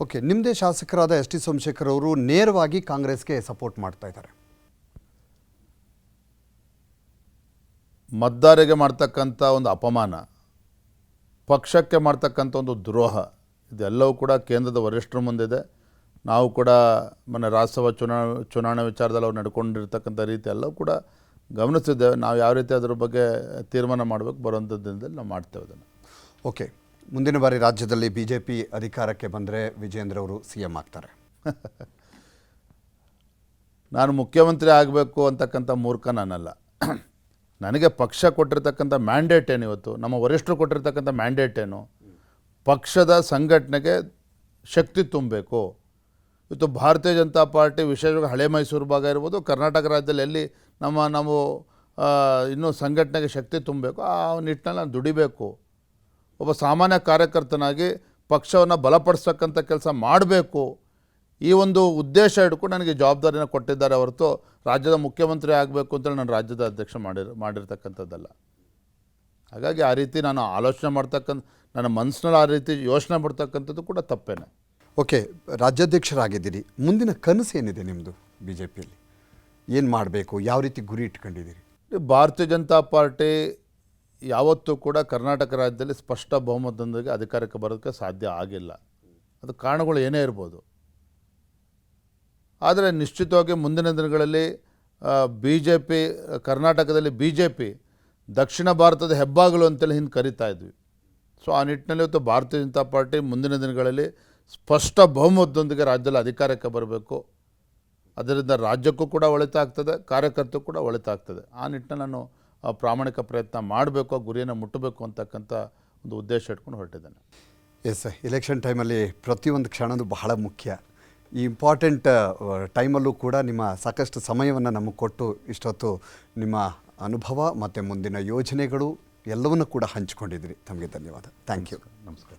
Okay ನಿಮ್ಮದೇ ಶಾಸಕರಾದ S T Somashekar ಅವರು ನೇರವಾಗಿ ಕಾಂಗ್ರೆಸ್ಗೆ ಸಪೋರ್ಟ್ ಮಾಡ್ತಾ ಇದ್ದಾರೆ. ಮತದಾರರಿಗೆ ಮಾಡ್ತಕ್ಕಂಥ ಒಂದು ಅಪಮಾನ ಪಕ್ಷಕ್ಕೆ ಮಾಡ್ತಕ್ಕಂಥ ಒಂದು ದ್ರೋಹ ಇದೆಲ್ಲವೂ ಕೂಡ ಕೇಂದ್ರದ ವರಿಷ್ಠರ ಮುಂದಿದೆ. ನಾವು ಕೂಡ ಮೊನ್ನೆ ರಾಜ್ಯಸಭಾ ಚುನಾವಣೆ ಚುನಾವಣೆ ವಿಚಾರದಲ್ಲಿ ಅವ್ರು ನಡ್ಕೊಂಡಿರ್ತಕ್ಕಂಥ ರೀತಿ ಎಲ್ಲವೂ ಕೂಡ ಗಮನಿಸಿದ್ದೇವೆ ನಾವು ಯಾವ ರೀತಿ ಅದರ ಬಗ್ಗೆ ತೀರ್ಮಾನ ಮಾಡಬೇಕು ಬರುವಂಥ ದಿನದಲ್ಲಿ ನಾವು ಮಾಡ್ತೇವೆ ಅದನ್ನು. ಓಕೆ. ಮುಂದಿನ ಬಾರಿ ರಾಜ್ಯದಲ್ಲಿ ಬಿ ಜೆ ಪಿ ಅಧಿಕಾರಕ್ಕೆ ಬಂದರೆ ವಿಜೇಂದ್ರ ಅವರು ಸಿ ಎಂ ಆಗ್ತಾರೆ. ನಾನು ಮುಖ್ಯಮಂತ್ರಿ ಆಗಬೇಕು ಅಂತಕ್ಕಂಥ ಮೂರ್ಖ ನಾನಲ್ಲ. ನನಗೆ ಪಕ್ಷ ಕೊಟ್ಟಿರ್ತಕ್ಕಂಥ ಮ್ಯಾಂಡೇಟ್ ಏನು ಇವತ್ತು? ನಮ್ಮ ವರಿಷ್ಠರು ಕೊಟ್ಟಿರ್ತಕ್ಕಂಥ ಮ್ಯಾಂಡೇಟ್ ಏನು? ಪಕ್ಷದ ಸಂಘಟನೆಗೆ ಶಕ್ತಿ ತುಂಬಬೇಕು. ಇವತ್ತು ಭಾರತೀಯ ಜನತಾ ಪಾರ್ಟಿ ವಿಶೇಷವಾಗಿ ಹಳೆ ಮೈಸೂರು ಭಾಗ ಇರ್ಬೋದು, ಕರ್ನಾಟಕ ರಾಜ್ಯದಲ್ಲಿ ಎಲ್ಲಿ ನಮ್ಮ, ನಾವು ಇನ್ನೂ ಸಂಘಟನೆಗೆ ಶಕ್ತಿ ತುಂಬಬೇಕು, ಆ ನಿಟ್ಟಿನಲ್ಲಿ ನಾನು ದುಡಿಬೇಕು. ಒಬ್ಬ ಸಾಮಾನ್ಯ ಕಾರ್ಯಕರ್ತನಾಗಿ ಪಕ್ಷವನ್ನು ಬಲಪಡಿಸ್ತಕ್ಕಂಥ ಕೆಲಸ ಮಾಡಬೇಕು ಈ ಒಂದು ಉದ್ದೇಶ ಹಿಡ್ಕೊಂಡು ನನಗೆ ಜವಾಬ್ದಾರಿನ ಕೊಟ್ಟಿದ್ದಾರೆ ಹೊರತು ರಾಜ್ಯದ ಮುಖ್ಯಮಂತ್ರಿ ಆಗಬೇಕು ಅಂತೇಳಿ ನಾನು ರಾಜ್ಯದ ಅಧ್ಯಕ್ಷ ಮಾಡಿರ್ ಮಾಡಿರ್ತಕ್ಕಂಥದ್ದಲ್ಲ. ಹಾಗಾಗಿ ಆ ರೀತಿ ನಾನು ಆಲೋಚನೆ ಮಾಡ್ತಕ್ಕಂಥ ನನ್ನ ಮನಸ್ಸಿನಲ್ಲಿ ಆ ರೀತಿ ಯೋಚನೆ ಮಾಡ್ತಕ್ಕಂಥದ್ದು ಕೂಡ ತಪ್ಪೇನೆ. ಓಕೆ ರಾಜ್ಯಾಧ್ಯಕ್ಷರಾಗಿದ್ದೀರಿ. ಮುಂದಿನ ಕನಸು ಏನಿದೆ ನಿಮ್ಮದು ಬಿ ಜೆ ಪಿಯಲ್ಲಿ ಏನು ಮಾಡಬೇಕು? ಯಾವ ರೀತಿ ಗುರಿ ಇಟ್ಕೊಂಡಿದ್ದೀರಿ? ಭಾರತೀಯ ಜನತಾ ಪಾರ್ಟಿ ಯಾವತ್ತೂ ಕೂಡ ಕರ್ನಾಟಕ ರಾಜ್ಯದಲ್ಲಿ ಸ್ಪಷ್ಟ ಬಹುಮತದೊಂದಿಗೆ ಅಧಿಕಾರಕ್ಕೆ ಬರೋದಕ್ಕೆ ಸಾಧ್ಯ ಆಗಿಲ್ಲ. ಅದು ಕಾರಣಗಳು ಏನೇ ಇರ್ಬೋದು. ಆದರೆ ನಿಶ್ಚಿತವಾಗಿ ಮುಂದಿನ ದಿನಗಳಲ್ಲಿ ಬಿ ಜೆ ಪಿ ಕರ್ನಾಟಕದಲ್ಲಿ ಬಿ ಜೆ ಪಿ ದಕ್ಷಿಣ ಭಾರತದ ಹೆಬ್ಬಾಗಿಲು ಅಂತೇಳಿ ಹಿಂದೆ ಕರಿತಾ ಇದ್ವಿ. ಸೊ, ಆ ನಿಟ್ಟಿನಲ್ಲಿ ಇವತ್ತು ಭಾರತೀಯ ಜನತಾ ಪಾರ್ಟಿ ಮುಂದಿನ ದಿನಗಳಲ್ಲಿ ಸ್ಪಷ್ಟ ಬಹುಮತದೊಂದಿಗೆ ರಾಜ್ಯದಲ್ಲಿ ಅಧಿಕಾರಕ್ಕೆ ಬರಬೇಕು. ಅದರಿಂದ ರಾಜ್ಯಕ್ಕೂ ಕೂಡ ಒಳಿತಾಗ್ತದೆ ಕಾರ್ಯಕರ್ತರು ಕೂಡ ಒಳಿತಾಗ್ತದೆ. ಆ ನಿಟ್ಟಿನಲ್ಲಿ ನಾನು ಪ್ರಾಮಾಣಿಕ ಪ್ರಯತ್ನ ಮಾಡಬೇಕು ಆ ಗುರಿಯನ್ನು ಮುಟ್ಟಬೇಕು ಅಂತಕ್ಕಂಥ ಒಂದು ಉದ್ದೇಶ ಇಟ್ಕೊಂಡು ಹೊರಟಿದ್ದಾನೆ. ಎಸ್ ಎಲೆಕ್ಷನ್ ಟೈಮಲ್ಲಿ ಪ್ರತಿಯೊಂದು ಕ್ಷಣನೂ ಬಹಳ ಮುಖ್ಯ. ಈ ಇಂಪಾರ್ಟೆಂಟ್ ಟೈಮಲ್ಲೂ ಕೂಡ ನಿಮ್ಮ ಸಾಕಷ್ಟು ಸಮಯವನ್ನು ನಮಗೆ ಕೊಟ್ಟು ಇಷ್ಟೊತ್ತು ನಿಮ್ಮ ಅನುಭವ ಮತ್ತು ಮುಂದಿನ ಯೋಜನೆಗಳು ಎಲ್ಲವನ್ನು ಕೂಡ ಹಂಚಿಕೊಂಡಿದ್ದೀರಿ ತಮಗೆ ಧನ್ಯವಾದ. ಥ್ಯಾಂಕ್ ಯು ನಮಸ್ಕಾರ.